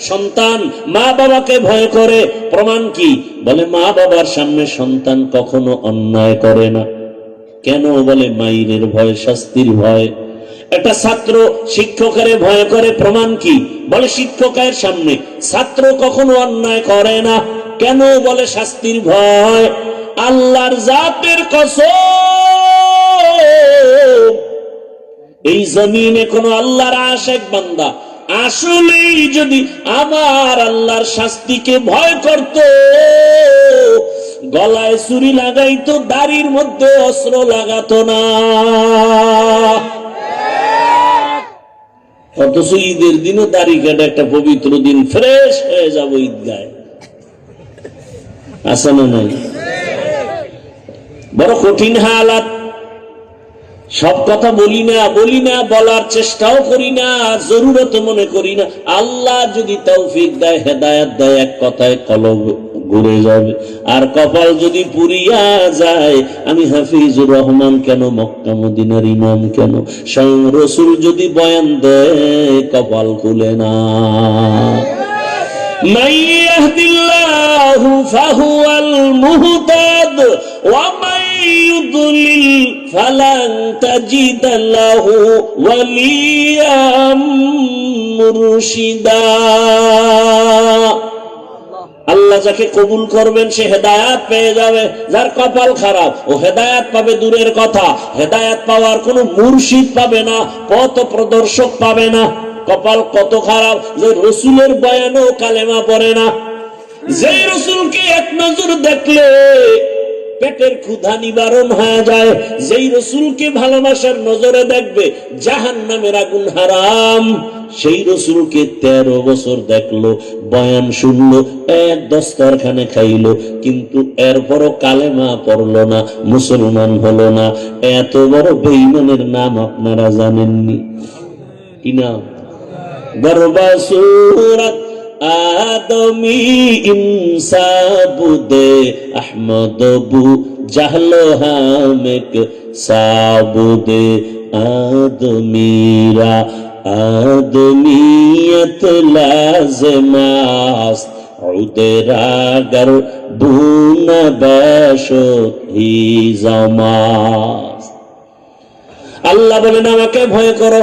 সন্তান মা বাবাকে ভয় করে, প্রমাণ কি? বলে, মা বাবার সামনে সন্তান কখনো অন্যায় করে না। কেন? বলে, মাইরের ভয়, শাস্তির ভয়। একটা ছাত্র শিক্ষকের ভয় করে, প্রমাণ কি? বলে, শিক্ষকের সামনে ছাত্র কখনো অন্যায় করে না। কেন? বলে, শাস্তির ভয়। আল্লাহর জাতের কসম। এই জমিনে কোন আল্লাহর আশেক বান্দা আসলেই যদি আমার আল্লাহর শাস্তিকে ভয় করত, গলায় চুরি লাগাইতো, দাড়ির মধ্যে অস্ত্র লাগাতো না। অথচ ঈদের দিনও দাড়ি কাটে একটা পবিত্র দিন ফ্রেশ হয়ে যাব ঈদগায়। না নাই? বড় কঠিন হালাত। সব কথা বলি না বলি না, বলার চেষ্টাও করি না জরুরত মনে করি না। আল্লাহ যদি তৌফিক দেয়, হেদায়াত দেয়, এক কথায় কলম ঘুরে যাবে। আর কপাল যদি পুরিয়া যায়, আমি হাফিজুর রহমান কেন, মক্কা মদিনার ইমাম কেন? স্বয়ং রসুল যদি বয়ান দেয়, কপাল খুলে না। মাইয়াহদিল্লাহু ফাহুয়াল মুহতাদ, ওয়া يضلل فلن تجد له وليا مرشدا আল্লাহ যাকে কবুল করবেন সে হেদায়াত পেয়ে যাবে যার কপাল খারাপ ও হেদায়াত পাবে দূরের কথা হেদায়াত পাওয়ার কোনো মুর্শিদ পাবে না পথ প্রদর্শক পাবে না কপাল কত খারাপ যে রসুলের বয়ানও কালেমা পড়ে না যে রসুলকে এক নজর দেখলে পেটের ক্ষুধা নিবারণ হয়ে যায়। যেই রসুলকে ভালোবাসার নজরে দেখবে, জাহান নামের আগুন হারাম। সেই রসুলকে তেরো বছর দেখল, বয়ান শুনলো, এক দস্তরখানে খাইলো, কিন্তু এরপরও কালেমা পড়ল না, মুসলমান হলো না। এত বড় বেইমানের নাম আপনারা জানেননি। কি নাম? গর্বাসুরত আদমি ইনসাবুদে আহমদ বু জাহলো হামেক সাবুদে আদমিরা আদমিয়ত লাজমাস উদেরাগর বুন বাশো হি জামাস। আল্লাহ বলেন, আমাকে ভয় করো।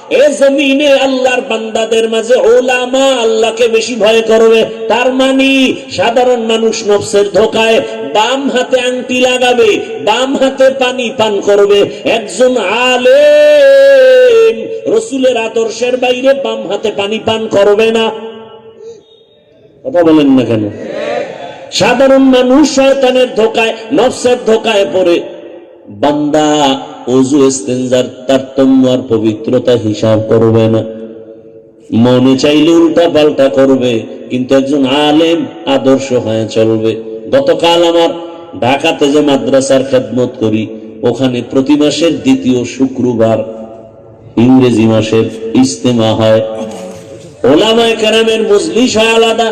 এ জমিনে আল্লাহর বান্দাদের মাঝে উলামা আল্লাহকে বেশি ভয় করবে। তার মানে সাধারণ মানুষ নফসের ধোকায় বাম হাতে আংটি লাগাবে, বাম হাতে পানি পান করবে। একজন আলেম রসুলের আদর্শের বাইরে বাম হাতে পানি পান করবে না। কথা বলেন না কেন? সাধারণ মানুষ শয়তানের ধোকায়, নফসের ধোকায় পড়ে। বান্দা অজু ইস্তেঞ্জার তারতম্য আর পবিত্রতা হিসাব করবে না। মনে চাইলে উল্টা পাল্টা করবে, কিন্তু একজন আলেম আদর্শ হয়ে চলবে। গতকাল আমার ঢাকাতে যে মাদ্রাসার খেদমত করি, ওখানে প্রতি মাসের দ্বিতীয় শুক্রবার ইংরেজি মাসের ইস্তেমা হয়। ওলামায় কেরামের মজলিস হয় আলাদা।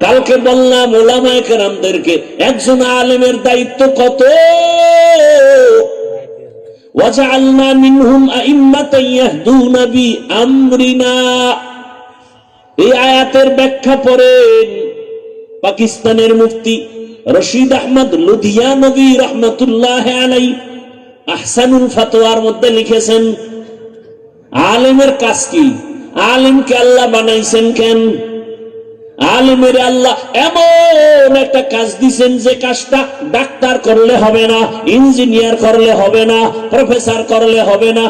কালকে বললাম ওলামায় কেরামদেরকে, একজন আলেমের দায়িত্ব কত? وجعلنا منهم أئمة يهدون بأمرنا এই আয়াতের ব্যাখ্যা পড়েন পাকিস্তানের মুফতি রশিদ আহমদ লুধিয়ানবী রহমতুল্লাহ আলাই আহসানুল ফাতোয়ার মধ্যে লিখেছেন আলেমের কাজ কি আলেমকে আল্লাহ বানাইছেন কেন আলেমের আল্লাহ এমন একটা কাজ দিছেন যে কাজটা ডাক্তার করলে হবে না, ইঞ্জিনিয়ার করলে হবে না, প্রফেসর করলে হবে না।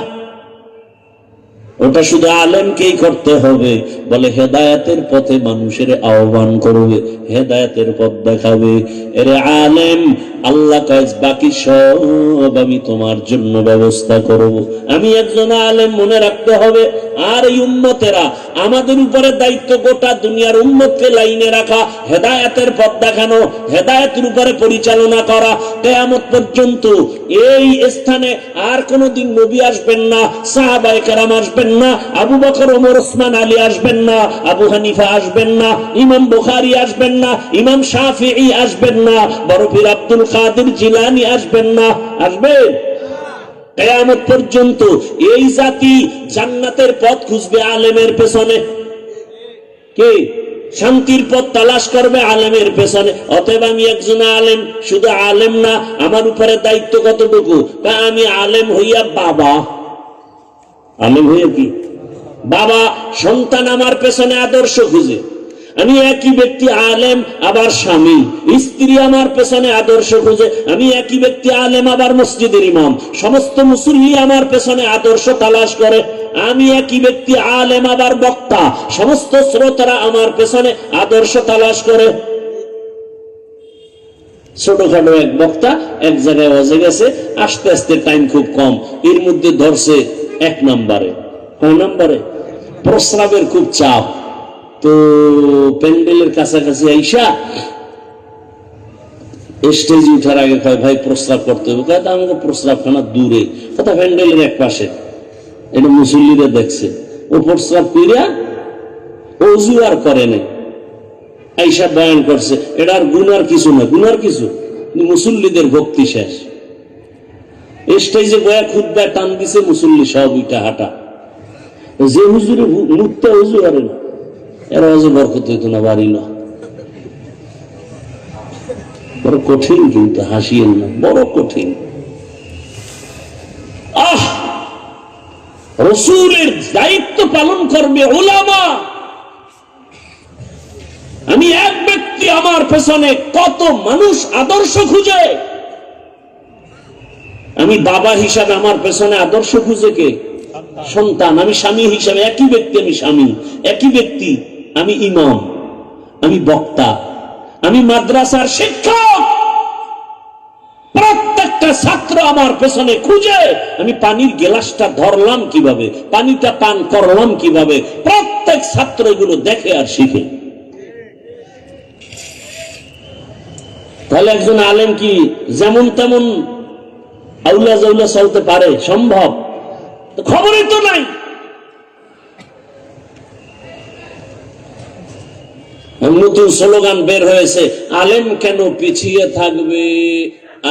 ওটা শুধু আলেমকেই করতে হবে। বলে হেদায়াতের পথে মানুষের আহ্বান করবে, হেদায়াতের পথ দেখাবে। এরে আলেম, আল্লাহ কাজ বাকি সব আমি তোমার জন্য ব্যবস্থা করব। আমি একজন আলেম, মনে রাখতে হবে, আর এই উম্মতেরা আমাদের উপরে দায়িত্ব গোটা দুনিয়ার উম্মতকে লাইনে রাখা, হেদায়াতের পথ দেখানো, হেদায়াতের উপরে পরিচালনা করা, কেয়ামত পর্যন্ত এই স্থানে আর কোনোদিন নবী আসবেন না, সাহাবায়ে কেরাম আসবেন না, আবু বকর, ওমর, ওসমান, আলী আসবেন না, আবু হানিফা আসবেন না, ইমাম বুখারী আসবেন না, ইমাম শাফিঈ আসবেন না বরফির আব্দুল কাদের জিলানী আসবেন না। আসবেন কেয়ামত পর্যন্ত এই জাতি জান্নাতের পথ খুঁজবে আলেমের পেছনে। কি? শান্তির পথ তালাশ করবে আলেমের পেছনে। অতএব আমি একজন আলেম, শুধু আলেম না, আমার উপরে দায়িত্ব কতটুকু? তা আমি আলেম হইয়া বাবা। আলেম হইয়া কি? বাবা, সন্তান আমার পেছনে আদর্শ খুঁজে। আমি একই ব্যক্তি আলেম, আবার স্বামী। স্ত্রী আমার পেছনে আদর্শ খুঁজে, আমি একই ব্যক্তি আলেম, আবার মসজিদের ইমাম। সমস্ত মুসল্লি আমার পেছনে আদর্শ তালাশ করে, আমি একই ব্যক্তি আলেম, আবার বক্তা। সমস্ত শ্রোতারা আমার পেছনে আদর্শ তালাশ করে। ছোটখাটো এক বক্তা এক জায়গায় বসে গেছে, আস্তে আস্তে টাইম খুব কম। এর মধ্যে ধরছে এক নম্বরে। কোন নম্বরে? প্রস্রাবের খুব চাপ। তো প্যান্ডেলের কাছাকাছি আইসা স্টেজে উঠার আগে ভাই, প্রস্রাব করতে হবে। কয় আমাকে প্রস্রাবখানা দূরে। কথা প্যান্ডেলের এক পাশে। এটা মুসল্লিরা দেখছে। ও প্রস্রাব করিয়া অজু আর করে নাই। আইসা বয়ান করছে, এটা আর গুনার কিছু না, গুনার কিছু? মুসল্লিদের ভক্তি শেষ। স্টেজে বয়া খুদ্া টান দিছে মুসল্লি সব ইটা হাঁটা। যে হুজুরে মুক্ত হুজু করে না। এরা যে বরকত হইতো না, বাড়ি না। বড় কঠিন কিন্তু হাসিয়েন না বড় কঠিন। আহ! রসুলের দায়িত্ব পালন করবে ওলামা আমি এক ব্যক্তি আমার পেছনে কত মানুষ আদর্শ খুঁজে। আমি বাবা হিসাবে আমার পেছনে আদর্শ খুঁজে কে? সন্তান। আমি স্বামী হিসাবে একই ব্যক্তি, আমি স্বামী। একই ব্যক্তি। আমি ইমাম, আমি বক্তা, আমি মাদ্রাসার শিক্ষক। প্রত্যেকটা ছাত্র আমার পেছনে খুঁজে আমি পানির গেলাসটা ধরলাম কীভাবে, পানিটা পান করলাম কীভাবে, প্রত্যেক ছাত্র এগুলো দেখে আর শিখে। তাহলে একজন আলেম কি যেমন তেমন আউলা জাউলা চলতে পারে? সম্ভব। খবরই তো নাই। নতুন স্লোগান বের হয়েছে, আলেম কেন পিছিয়ে থাকবে?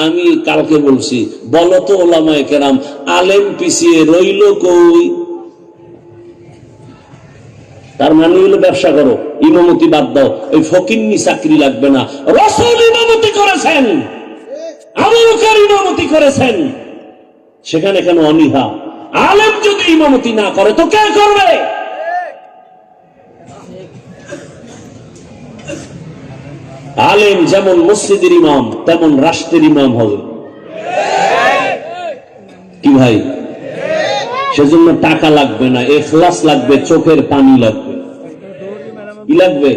আমি কালকে বলছি বলতো ওলামায় কেরাম, আলেম পিছিয়ে রইল কই? তার মানে হলো ব্যবসা করো, ইমামতি বাদ দাও ওই ফকিন্নি চাকরি লাগবে না। রসুল ইমামতি করেছেন, আবু বকর ইমামতি করেছেন। সেখানে কেন অনীহা? আলেম যদি ইমামতি না করে, তো কে করবে? আলেম যেমন মসজিদের ইমাম, তেমন রাষ্ট্রের ইমাম হবে। কি ভাই? সেজন্য টাকা লাগবে না, এখলাস লাগবে, চোখের পানি লাগবে। কি লাগবে?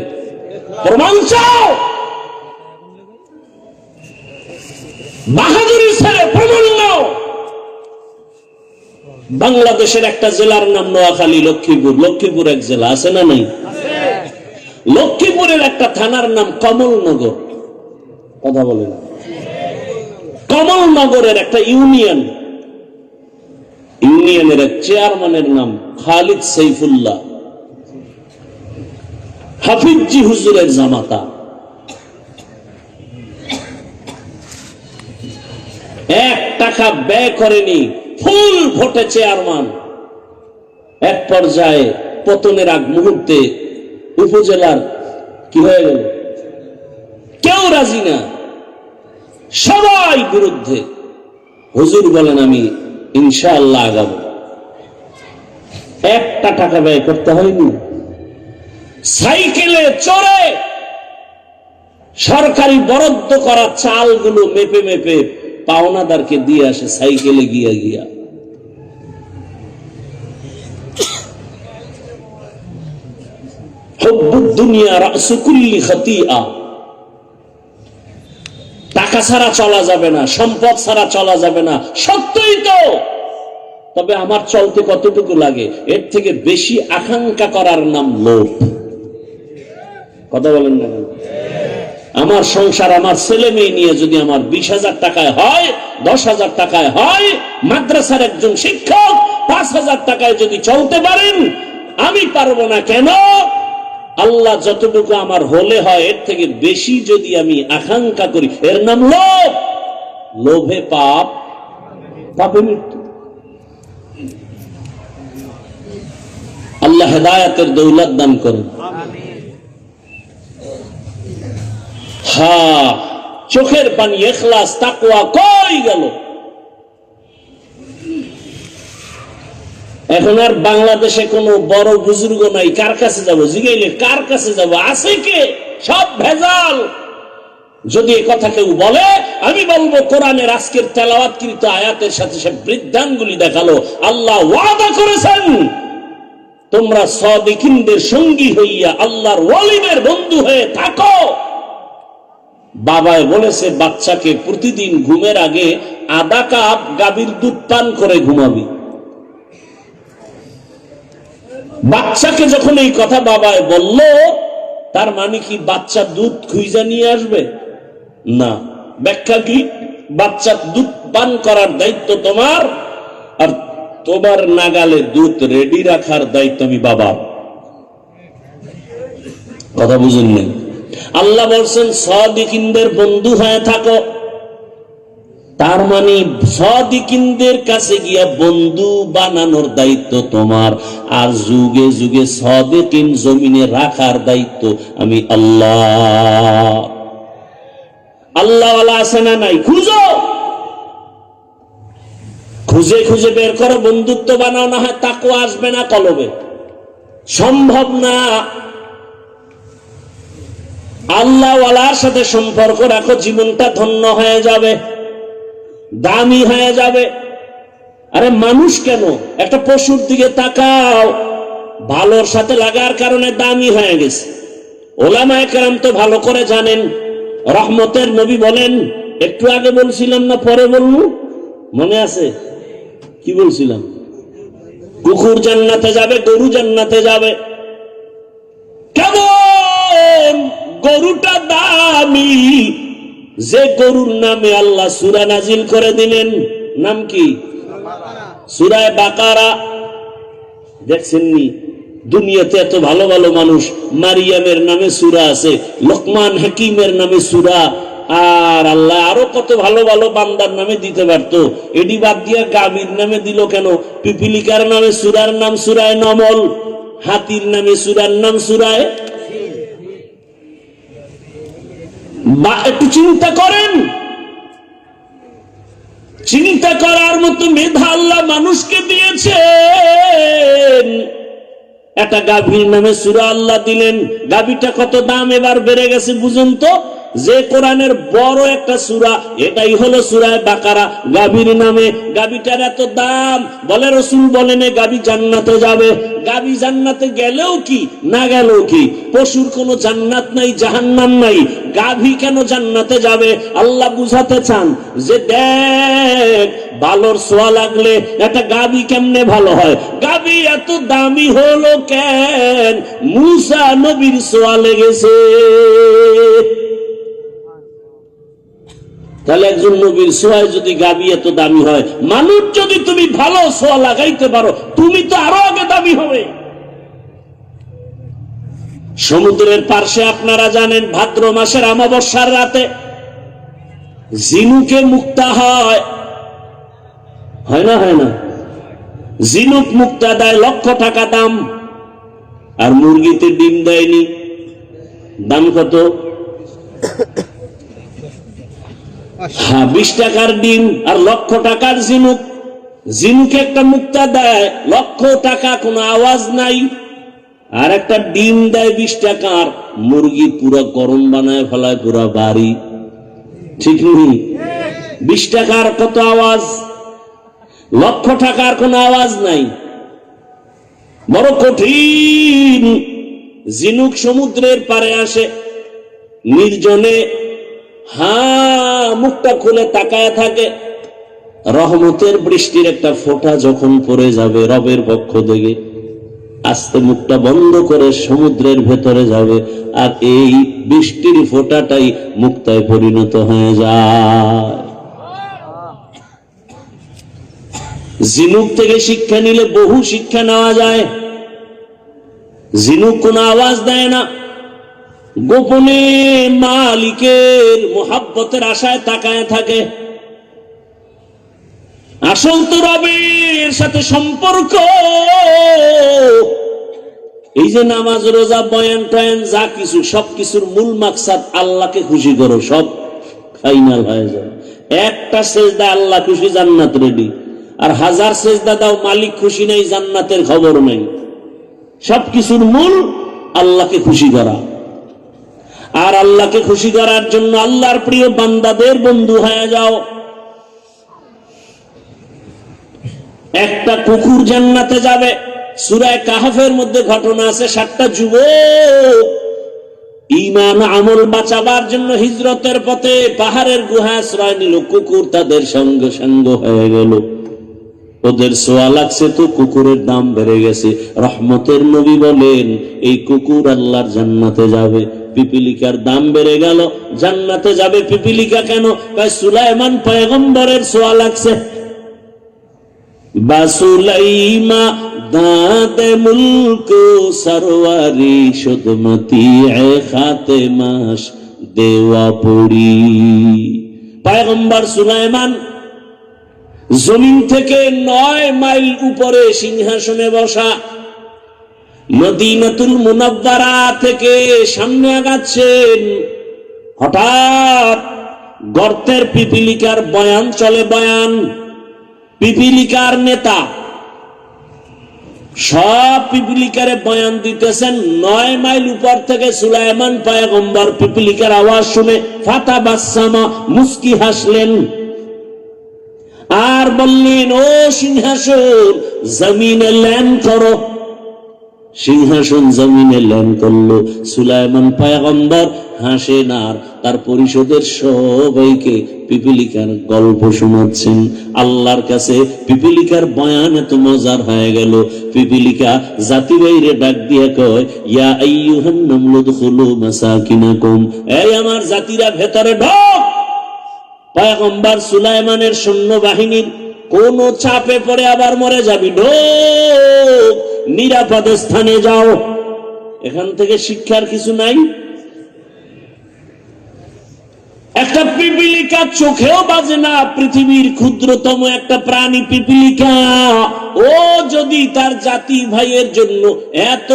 বাংলাদেশের একটা জেলার নাম নোয়াখালী, লক্ষ্মীপুর। লক্ষ্মীপুর এক জেলা, আছে না নাই? লক্ষ্মীপুরের একটা থানার নাম কমলনগর। কথা বলেন। কমলনগরের একটা ইউনিয়ন। ইউনিয়নের এক চেয়ারম্যানের নাম খালিদ সৈফুল্লাহ হাফিজি হুজুরের জামাতা। এক টাকা ব্যয় করেনি, ফুল ভোটে চেয়ারম্যান। এক পর্যায়ে পতনের আগ মুহূর্তে উপজেলার কি হয়ে গেল? কেউ রাজি না। সবাই বিরুদ্ধে। হুজুর বলেন, আমি ইনশাআল্লাহ আগাবো। একটা টাকা ব্যয় করতে হয়নি। সাইকেলে চড়ে সরকারি বরাদ্দ করা চালগুলো মেপে মেপে পাওনাদারকে দিয়ে আসে, সাইকেলে গিয়া গিয়া। টাকা ছাড়া চলা যাবে না, সম্পদ ছাড়া চলা যাবে না, সত্যই তো। তবে আমার চলতে কতটুকু লাগে? এর থেকে বেশি আকাঙ্ক্ষা করার নাম লোভ। কথা বলেন না আমার সংসার আমার ছেলে মেয়ে নিয়ে যদি আমার বিশ হাজার টাকায় হয়, দশ হাজার টাকায় হয়, মাদ্রাসার একজন শিক্ষক পাঁচ হাজার টাকায় যদি চলতে পারেন, আমি পারব না কেন? আল্লাহ যতটুকু আমার হলে হয়, এর থেকে বেশি যদি আমি আকাঙ্ক্ষা করি, এর নাম লোভ। লোভে পাপ, পাপে মৃত্যু। আল্লাহ হেদায়াতের দৌলত দান করেন। হা, চোখের পানি এখলাস তাকুয়া কই গেল? এখন আর বাংলাদেশে কোনো বড় বুজুর্গ নাই। কার কাছে যাব? জিগাইলে কার কাছে যাব? আছে কে? সব ভেজাল। যদি কথা কেউ বলে, আমি বলব, কোরআনের আজকের তেলাওয়াতকৃত আয়াতের সাথে সে বৃদ্ধাঙ্গুলি দেখাল। আল্লাহ ওয়াদা করেছেন, তোমরা সদিকিনদের সঙ্গী হইয়া আল্লাহর ওয়ালিমের বন্ধু হয়ে থাকো। বাবায় বলেছে, বাচ্চাকে প্রতিদিন ঘুমের আগে আধা কাপ গাভীর দুধ পান করে ঘুমাবি। বাচ্চাকে যখন এই কথা বাবায় বলল, তার মানে কি বাচ্চা দুধ খুঁজা নিয়ে আসবে? না। ব্যাখ্যা কি? বাচ্চা দুধ পান করার দায়িত্ব তোমার, আর তোমার নাগালে দুধ রেডি রাখার দায়িত্ব আমি বাবা। কথা বুঝেন নাই? আল্লাহ বলছেন সদিকিনদের বন্ধু হয়ে থাকো। তার মানে সদিকিনদের কাছে গিয়া বন্ধু বানানোর দায়িত্ব তোমার। আর যুগে যুগে সদিকিন জমিনে রাখার দায়িত্ব আমি আল্লাহ। আল্লাহ আছে না নাই? খুঁজো! খুঁজে খুঁজে বের করো, বন্ধুত্ব বানাও, না হয় তাকো আসবে না কলবে। সম্ভব না। আল্লাহওয়ালার সাথে সম্পর্ক রাখো, জীবনটা ধন্য হয়ে যাবে। দামি হয়ে যাবে। আরে মানুষ কেন? একটা পশুর দিকে তাকাও। ভালোর সাথে লাগার কারণে দামি হয়ে গেছে। ওলামা একরাম তো ভালো করে জানেন। রহমতের নবী বলেন, একটু আগে বলছিলাম না, পরে বলব? মনে আছে? কি বলছিলাম? কুকুর জান্নাতে যাবে, গরু জান্নাতে যাবে। কেমন? গরুটা দামি যে গরুর নামে আল্লাহ সুরা নাজিল করে দিলেন, নাম কি? সুরায় বাকারা। দেখছেননি? দুনিয়াতে এত ভালো ভালো মানুষ, মারিয়ামের নামে সুরা আছে, লোকমান হাকিমের নামে সুরা, আর আল্লাহ আরও কত ভালো ভালো বান্দার নামে দিতে পারতো। এডি বাদ দিয়া গাভীর নামে দিল কেন? পিপিলিকার নামে সুরার নাম সুরায় নমল, হাতির নামে সুরার নাম সুরায় বা একটু চিন্তা করেন। চিন্তা করার মতো মেধা আল্লাহ মানুষকে দিয়েছে একটা গাভীর নামে সুরা আল্লাহ দিলেন। গাভীটা কত দাম? এবার বেড়ে গেছে, বুঝুন তো। যে কোরআনের বড় একটা সুরা, এটাই হলো সুরায় বাকারা। গাভীর নামে, গাভীটার এত দাম। বলে রসুল বলেন গাভী জান্নাতে যাবে। গাভী জান্নাতে গেলেও কি, না গেলেও কি? পশুর কোনো জান্নাত নাই, জাহান্নাম নাই। গাভী কেন জান্নাতে যাবে? আল্লাহ বুঝাতে চান যে দেখ ভালোর সোয়া লাগলে একটা গাভী কেমনে ভালো হয়? গাভী এত দামি হলো কেন? মুসা নবীর সোয়া লেগেছে। তাহলে একজন নবীর সোয়ায় যদি গাবি এত দামি হয়, মানুষ যদি তুমি ভালো সোয়া লাগাইতে পারো, তুমি তো আরও আগে দামি হবে। সমুদ্রের পার্শ্বে আপনারা জানেন, ভাদ্র মাসের অমাবস্যার রাতে জিনুকে মুক্তা হয়। হয় না হয় না? জিনুক মুক্তা দেয় লক্ষ টাকা দাম, আর মুরগিতে ডিম দেয়নি। দাম কত? হ্যাঁ বিশ টাকার ডিম আর লক্ষ টাকার ঝিনুক। ঝিনুকে একটা মুক্তা দেয়, লক্ষ টাকা, কোনো আওয়াজ নাই। আর একটা ডিম দেয় বিশ টাকার মুরগি পুরো গরম বানায় ফেলায় পুরো বাড়ি। ঠিক নেই? বিশ টাকার কত আওয়াজ? লক্ষ টাকার কোনো আওয়াজ নাই। বড় কঠিন। জিনুক সমুদ্রের পারে আসে, নির্জনে হা মুখটা খুলে তাকায় থাকে। রহমতের বৃষ্টির একটা ফোঁটা যখন পড়ে যাবে রবের পক্ষ থেকে, আস্তে মুখটা বন্ধ করে সমুদ্রের ভেতরে যাবে, আর এই বৃষ্টির ফোঁটাটাই মুক্তায় পরিণত হয়ে যায়। জিনুক থেকে শিক্ষা নিলে বহু শিক্ষা নেওয়া যায়। জিনুক কোনো আওয়াজ দেয় না। গোপনে মালিকের মোহাব্বতের আশায় তাকায় থাকে। আসল তো রবের সাথে সম্পর্ক। এই যে নামাজ, রোজা, বয়ান, টয়ান, যা কিছু, সব কিছুর মূল মাকসাদ আল্লাহকে খুশি করো, সব ফাইনাল হয়ে যায়। একটা সেজদা আল্লাহ খুশি, জান্নাত রেডি আর হাজার সেজদা দাও, মালিক খুশি নেই, জান্নাতের খবর নেই। সব কিছুর মূল আল্লাহকে খুশি করা। আর আল্লাহকে খুশি করার জন্য আল্লাহর প্রিয় বান্দাদের বন্ধু হয়ে যাও। একটা কুকুর জান্নাতে যাবে। সুরায় কাহাফের মধ্যে ঘটনা আছে, সাতটা যুবক ইমান আমল বাঁচাবার জন্য হিজরতের পথে পাহাড়ের গুহা আশ্রয় নিল। কুকুর তাদের সঙ্গে সঙ্গ হয়ে গেল। ওদের সোয়া লাগছে তো কুকুরের দাম বেড়ে গেছে। রহমতের নবী বলেন, এই কুকুর আল্লাহর জান্নাতে যাবে। পিপিলিকার দাম বেড়ে গেল। জান্নাতে যাবে পিপিলিকা কেন? সুলাইমান পয়গম্বরের সোয়া লাগছে। জমিন থেকে নয় মাইল উপরে সিংহাসনে বসা মদিনাতুল মুনাব্বারা থেকে সামনে আগাচ্ছেন। হঠাৎ গর্তের পিপিলিকার বয়ান চলে বয়ান। পিপিলিকার নেতা। সব পিপিলিকারে বয়ান দিতেছেন। নয় মাইল উপর থেকে সুলাইমান পায়গম্বর পিপিলিকার আওয়াজ শুনে, ফাতা বাসামা মুস্কি হাসলেন। আর বললেন, ও সিংহাসন, জমিনে ল্যান্ড করো। সিংহাসন জমিনে ল্যান্ড করল। সুলাইমান পায়গম্বর হাসেন আর তার পরিষদের সবাইকে পিপিলিকার গল্প শোনাচ্ছেন। আল্লাহর কাছে পিপিলিকার বয়ান এত মজার হয়ে গেল। পিপিলিকা জাতি বাইরে ডাক দিয়ে কয়, ইয়া আইয়ুহান নামলুদ খুলু মাসাকিনাকুম। এই আমার জাতিরা ভেতরে ঢোক! পয়গম্বর সুলাইমানের সৈন্য বাহিনীর কোন চাপে পড়ে আবার মরে যাবি? ঢোক! নিরাপদ স্থানে যাও। এখান থেকে শিক্ষার কিছু নাই? একটা পিপিলিকা চোখেও বাজে না। পৃথিবীর ক্ষুদ্রতম একটা প্রাণী পিপিলিকা। ও যদি তার জাতি ভাইয়ের জন্য, এত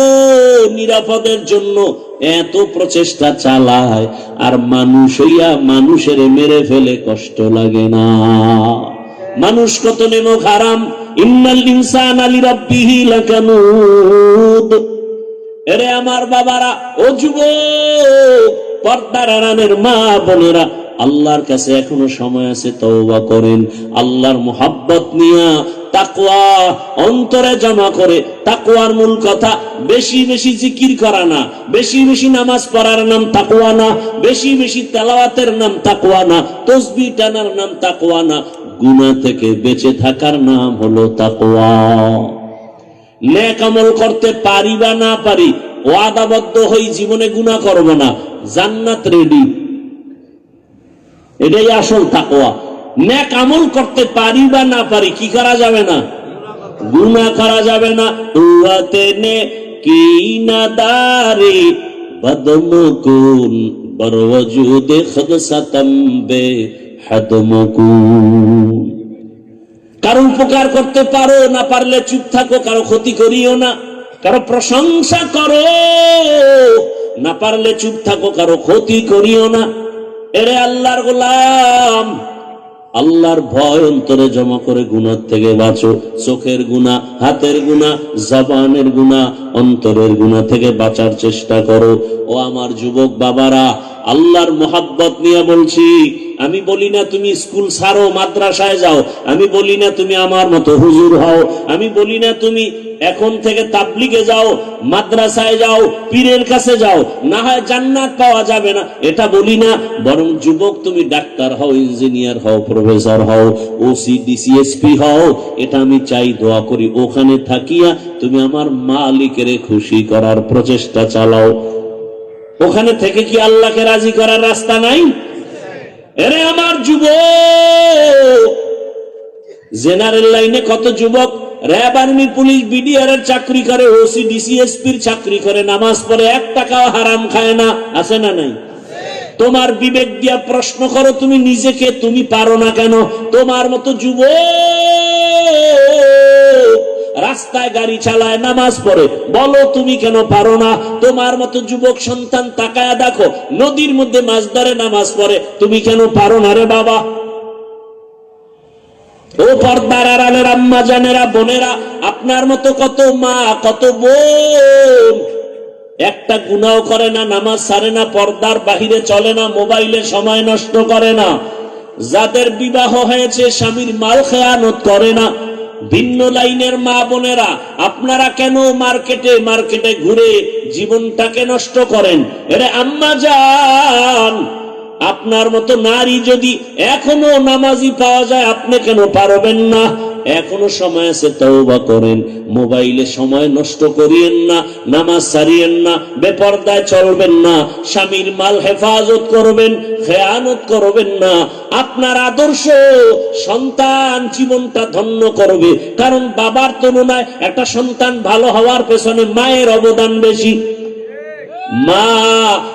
নিরাপদের জন্য, এত প্রচেষ্টা চালায়, আর মানুষ হইয়া মানুষের মেরে ফেলে কষ্ট লাগে না। মানুষ কত নেমো খারাম ইন্নাল ইনসান আলী রব্বিহি লাকানুদ এরে আমার বাবারা, ও যুবক, পর্দার আড়ানের মা বোনেরা, আল্লাহর কাছে এখনও সময় আছে তওবা করেন। আল্লাহর মোহাব্বত নিয়া তাকওয়া অন্তরে জমা করে। তাকওয়ার মূল কথা, বেশি বেশি জিকির করা না। বেশি বেশি নামাজ পড়ার নাম তাকওয়া না। বেশি বেশি তেলাওয়াতের নাম তাকওয়া না। তসবি টানার নাম তাকওয়া না। গুনাহ থেকে বেঁচে থাকার নাম হলো তাকওয়া। নেক আমল করতে পারি বা না পারি, ওয়াদাবদ্ধ হই জীবনে গুণা করব না, জান্নাত রেডি এটাই আসল তাকওয়া। নেক আমল করতে পারি বা না পারি, কি করা যাবে না? গুণা করা যাবে না। উয়াতে নে কি না দারে বদমকুন বরওজুদে খদসাতম বে হাদমকুন। কারও উপকার করতে পারো, না পারলে চুপ থাকো, কারও ক্ষতি করিও না। কারও প্রশংসা করো, না পারলে চুপ থাকো, কারও ক্ষতি করিও না। এরে আল্লাহর গোলাম, আল্লাহর ভয় অন্তরে জমা করে গুনার থেকে বাঁচো। চোখের গুণা হাতের গুণা জবানের গুণা অন্তরের গুণা থেকে বাঁচার চেষ্টা করো। ও আমার যুবক বাবারা, আল্লাহর মোহাব্বত নিয়ে বলছি আমি বলি না তুমি স্কুল ছাড়ো, মাদ্রাসায় যাও। আমি বলি না তুমি আমার মতো হুজুর হও। আমি বলি না তুমি এখন থেকে তাবলিগে যাও, মাদ্রাসায় যাও, পীরের কাছে যাও। না হয় জান্নাত পাওয়া যাবে না। এটা বলি না, বরং যুবক তুমি ডাক্তার হও, ইঞ্জিনিয়ার হও, প্রফেসর হও, ওসি ডিসিএসপি হও। এটা আমি চাই, দোয়া করি। ওখানে থাকিয়া তুমি আমার মালিকের খুশি করার প্রচেষ্টা চালাও। ওখানে থেকে কি আল্লাহকে রাজি করার রাস্তা নাই? এরে আমার যুবক, জেনারেল লাইনে কত যুবক? র্যাব আর্মি, পুলিশ, বিডিআর এর চাকরি করে ওসি ডিসিএসপির চাকরি করে, নামাজ পড়ে, এক টাকাও হারাম খায় না, আছে না নাই? তোমার বিবেক দিয়া প্রশ্ন করো, তুমি নিজেকে, তুমি পারো না কেন? তোমার মতো যুবক রাস্তায় গাড়ি চালায়, নামাজ পড়ে। বলো, তুমি কেন পারো না? তোমার মতো যুবক সন্তান তাকায়া দেখো, নদীর মধ্যে মাছ ধরে, নামাজ পড়ে। তুমি কেন পারো না রে বাবা? ও পর্দার আড়ালের আম্মা জানেরা, বোনেরা, আপনার মতো কত মা, কত বোন। একটা গুনাও করে না, নামাজ সারে না, পর্দার বাহিরে চলে না, মোবাইলে সময় নষ্ট করে না। যাদের বিবাহ হয়েছে, স্বামীর মাল খেয়ানত করে না। ভিন্ন লাইনের মা বোনেরা, আপনারা কেন মার্কেটে মার্কেটে ঘুরে জীবনটাকে নষ্ট করেন? এরে আম্মা যান আপনার মতো নারী যদি এখনও নামাজি পাওয়া যায়, আপনি কেন পারবেন না? এখনও সময় আছে তওবা করেন। মোবাইলে সময় নষ্ট করিয়েন না, নামাজ সারিয়েন না, বেপর্দায় চলবেন না, স্বামীর মাল হেফাজত করবেন, খেয়ানত করবেন না। আপনার আদর্শ সন্তান জীবনটা ধন্য করবে। কারণ বাবার তুলনায় একটা সন্তান ভালো হওয়ার পেছনে মায়ের অবদান বেশি। মা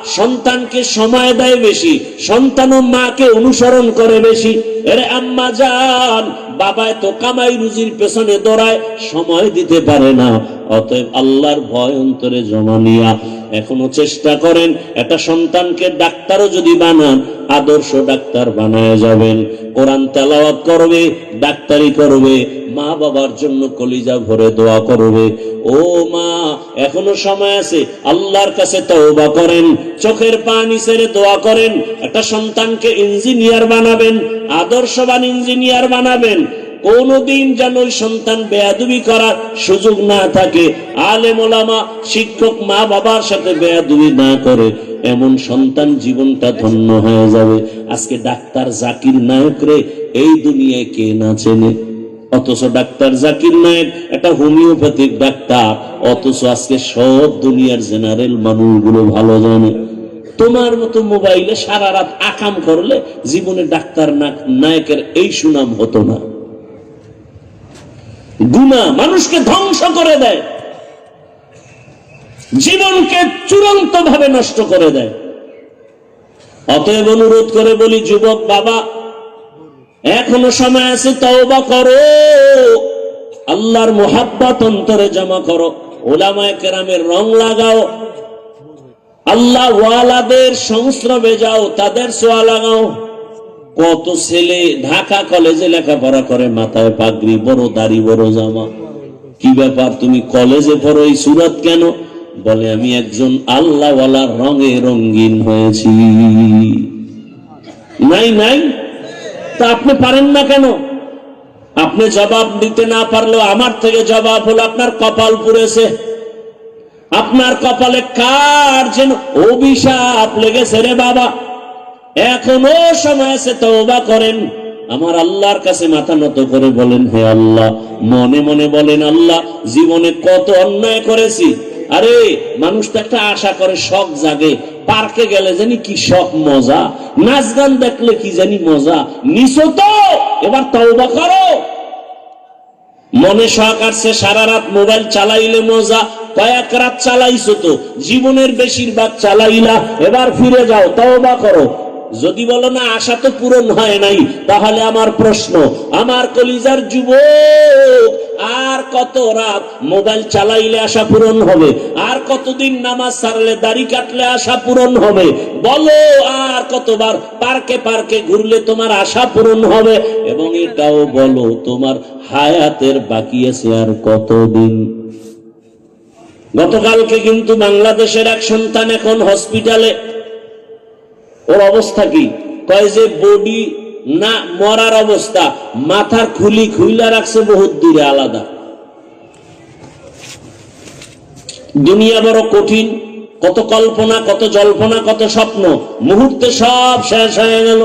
সন্তানকে সময় দেয় বেশি, সন্তান সন্তানও মাকে অনুসরণ করে বেশি। এরে আম্মা যান বাবা তো কামাই রুজির পেছনে দৌড়ায় সময় দিতে পারে না। অতএব আল্লাহর ভয় অন্তরে জমা নিয়া এখনও চেষ্টা করেন, একটা সন্তানকে ডাক্তারও যদি বানান, আদর্শ ডাক্তার বানায় যাবেন। কোরআন তেলাওয়াত করবে, ডাক্তারি করবে, মা বাবার জন্য কলিজা ভরে দোয়া করবে। ও মা, এখনও সময় আছে, আল্লাহর কাছে তওবা করেন, চোখের পানি ছেড়ে দোয়া করেন, একটা সন্তানকে ইঞ্জিনিয়ার বানাবেন, আদর্শবান ইঞ্জিনিয়ার বানাবেন কোনদিন যেন ওই সন্তান বেয়াদুবি করার সুযোগ না থাকে। আলেম ওলামা, শিক্ষক মা বাবার সাথে বেয়াদুবি না করে, এমন সন্তান জীবনটা ধন্য হয়ে যাবে। আজকে ডাক্তার জাকির নায়ক রে, এই দুনিয়ায় কে না চেনে? অথচ ডাক্তার জাকির নায়ক একটা হোমিওপ্যাথিক ডাক্তার, অথচ আজকে সব দুনিয়ার জেনারেল মানুষগুলো ভালো জানে। তোমার মতো মোবাইলে সারা রাত আকাম করলে জীবনে ডাক্তার নায়কের এই সুনাম হতো না। গুণা মানুষকে ধ্বংস করে দেয়। জীবনকে চূড়ান্ত ভাবে নষ্ট করে দেয়। অতএব অনুরোধ করে বলি, যুবক বাবা, এখনও সময় আছে, তওবা করো। আল্লাহর মোহাব্বত অন্তরে জমা করো। ওলামায় কেরামের রং লাগাও। আল্লাহ ওয়ালাদের সংস্রবে যাও, তাদের সোয়া লাগাও। কত ছেলে ঢাকা কলেজে লেখাপড়া করে, মাথায় পাগড়ি, বড় দাড়ি, বড় জামা। কি ব্যাপার, তুমি কলেজে পড়ো এই সুরত কেন? বলে, আমি একজন আল্লাহওয়ালার রঙে রঙিন হয়েছি। নাই নাই? তা আপনি পারেন না কেন? আপনি জবাব দিতে না পারলেও আমার থেকে জবাব হলো, আপনার কপাল পুড়েছে। আপনার কপালে কার যেন অভিশাপ লেগেছে রে বাবা? এখনও সময় আছে তওবা করেন। আমার আল্লাহর কাছে মাথা নত করে বলেন, হে আল্লাহ, মনে মনে বলেন, আল্লাহ, জীবনে কত অন্যায় করেছি। আরে, মানুষ তো একটা আশা করে, শখ জাগে। পার্কে গেলে জানি কি শখ, মজা। নাচ গান দেখলে কি জানি মজা। নিছো তো, এবার তওবা করো। মনে শখ আসছে, সারা রাত মোবাইল চালাইলে মজা। কয়েক রাত চালাইছো তো, জীবনের বেশিরভাগ চালাইলা, এবার ফিরে যাও, তওবা করো। যদি বলো না, আশা তো পূরণ হয় নাই, তাহলে আমার প্রশ্ন, আমার কলিজার যুবক, আর কত রাত মোবাইল চালাইলে আশা পূরণ হবে? আর কতদিন নামাজ সারলে দাড়ি কাটলে আশা পূরণ হবে? বলো, আর কতবার পার্কে পার্কে ঘুরলে তোমার আশা পূরণ হবে? এবং এটাও বলো, তোমার হায়াতের বাকি আছে আর কতদিন? গতকালকে কিন্তু বাংলাদেশের এক সন্তান এখন হসপিটালে ওর অবস্থা কি? কয় যে বডি না মরার অবস্থা, মাথার খুলি খুইলা রাখছে বহুত দূরে আলাদা। দুনিয়া বড় কঠিন, কত কল্পনা, কত জল্পনা, কত স্বপ্ন, মুহূর্তে সব শেষ হয়ে গেল।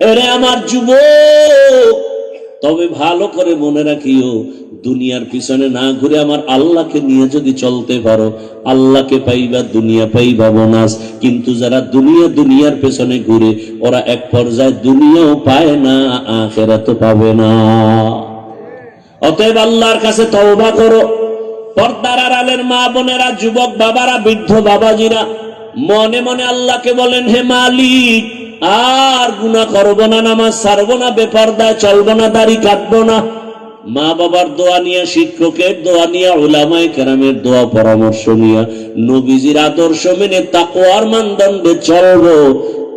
এরে আমার যুবক তবে ভালো করে মনে রাখিও, দুনিয়ার পিছনে না ঘুরে আমার আল্লাহকে নিয়ে যদি চলতে পারো, আল্লাহকে পাইবা, দুনিয়া পাইবা বোনাস। কিন্তু যারা দুনিয়া দুনিয়ার পেছনে ঘুরে, ওরা এক পর্যায়ে দুনিয়াও পায় না আখেরা তো পাবে না। অতএব আল্লাহর কাছে তওবা করো। পর্দার আড়ালের মা বোনেরা, যুবক বাবারা, বৃদ্ধ বাবাজিরা, মনে মনে আল্লাহকে বলেন, হে মালিক আর গুণা করব না, নামাজ সারবো না বেপর্দায় চলবো না, দাড়ি কাটবো না। মা বাবার দোয়া নিয়ে, শিক্ষকের দোয়া নিয়ে ওলামায় কেরামের দোয়া, পরামর্শ নিয়ে, নবীজির আদর্শ মেনে তাকোয়ার মানদণ্ডে চলবো।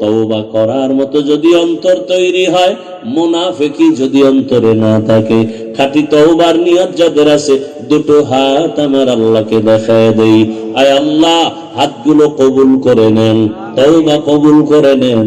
তওবা করার মতো যদি অন্তর তৈরি হয় মুনাফেকি যদি অন্তরে না থাকে। খাঁটি তওবার নিয়ত যাদের আছে, দুটো হাত আমার আল্লাহকে দেখায় দেই। আয় আল্লাহ, হাতগুলো কবুল করে নেন, তওবা কবুল করে নেন।